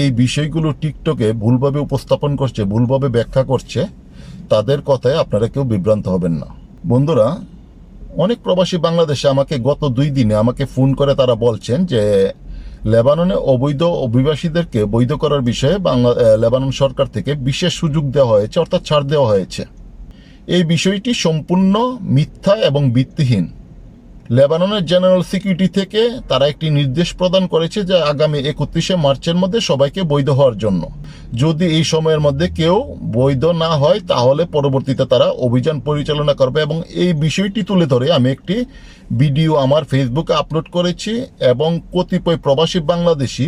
এই বিষয়গুলো টিকটকে ভুলভাবে উপস্থাপন করছে, ভুলভাবে ব্যাখ্যা করছে, তাদের কথায় আপনারা কেউ বিভ্রান্ত হবেন না। বন্ধুরা, অনেক প্রবাসী বাংলাদেশে আমাকে গত দুই দিনে আমাকে ফোন করে তারা বলছেন যে, লেবাননে অবৈধ অভিবাসীদেরকে বৈধ করার বিষয়ে বাংলা লেবানন সরকার থেকে বিশেষ সুযোগ দেওয়া হয়েছে, অর্থাৎ ছাড় দেওয়া হয়েছে। এই বিষয়টি সম্পূর্ণ মিথ্যা এবং ভিত্তিহীন। লেবাননের জেনারেল সিকিউরিটি থেকে তারা একটি নির্দেশ প্রদান করেছে যে আগামী একত্রিশে মার্চের মধ্যে সবাইকে বৈধ হওয়ার জন্য। যদি এই সময়ের মধ্যে কেউ বৈধ না হয়, তাহলে পরবর্তীতে তারা অভিযান পরিচালনা করবে এবং এই বিষয়টি তুলে ধরে আমি একটি ভিডিও আমার ফেসবুকে আপলোড করেছি এবং কতিপয় প্রবাসী বাংলাদেশি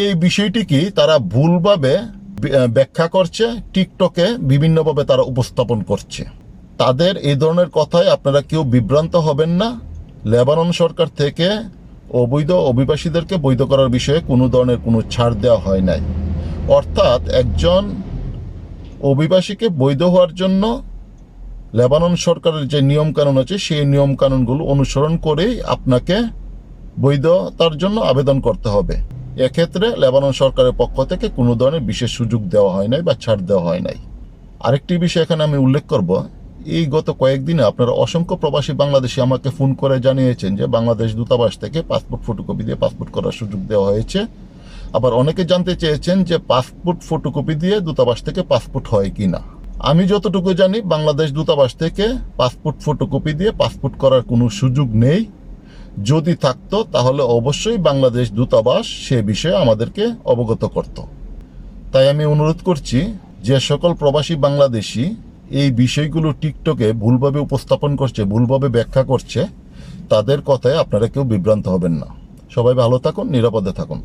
এই বিষয়টিকে তারা ভুলভাবে ব্যাখ্যা করছে, টিকটকে বিভিন্নভাবে তারা উপস্থাপন করছে। তাদের এই ধরনের কথায় আপনারা কেউ বিভ্রান্ত হবেন না। লেবানন সরকার থেকে অবৈধ অভিবাসীদেরকে বৈধ করার বিষয়ে কোনো ধরনের কোনো ছাড় দেওয়া হয় নাই। অর্থাৎ একজন অভিবাসীকে বৈধ হওয়ার জন্য লেবানন সরকারের যে নিয়ম কানুন আছে, সেই নিয়ম কানুনগুলো অনুসরণ করেই আপনাকে বৈধতার জন্য আবেদন করতে হবে। এক্ষেত্রে লেবানন সরকারের পক্ষ থেকে কোনো ধরনের বিশেষ সুযোগ দেওয়া হয় নাই বা ছাড় দেওয়া হয় নাই। আরেকটি বিষয় এখানে আমি উল্লেখ করব। এই গত কয়েকদিনে আপনারা অসংখ্য প্রবাসী বাংলাদেশি আমাকে ফোন করে জানিয়েছেন যে বাংলাদেশ দূতাবাস থেকে পাসপোর্ট ফটোকপি দিয়ে পাসপোর্ট করার সুযোগ দেওয়া হয়েছে। আবার অনেকে জানতে চেয়েছেন যে পাসপোর্ট ফটোকপি দিয়ে দূতাবাস থেকে পাসপোর্ট হয় কি না আমি যতটুকু জানি, বাংলাদেশ দূতাবাস থেকে পাসপোর্ট ফটোকপি দিয়ে পাসপোর্ট করার কোনো সুযোগ নেই। যদি থাকতো, তাহলে অবশ্যই বাংলাদেশ দূতাবাস সে বিষয়ে আমাদেরকে অবগত করত। তাই আমি অনুরোধ করছি, যে সকল প্রবাসী বাংলাদেশি এই বিষয়গুলো টিকটকে ভুলভাবে উপস্থাপন করছে, ভুলভাবে ব্যাখ্যা করছে, তাদের কথায় আপনারা কেউ বিভ্রান্ত হবেন না। সবাই ভালো থাকুন, নিরাপদে থাকুন।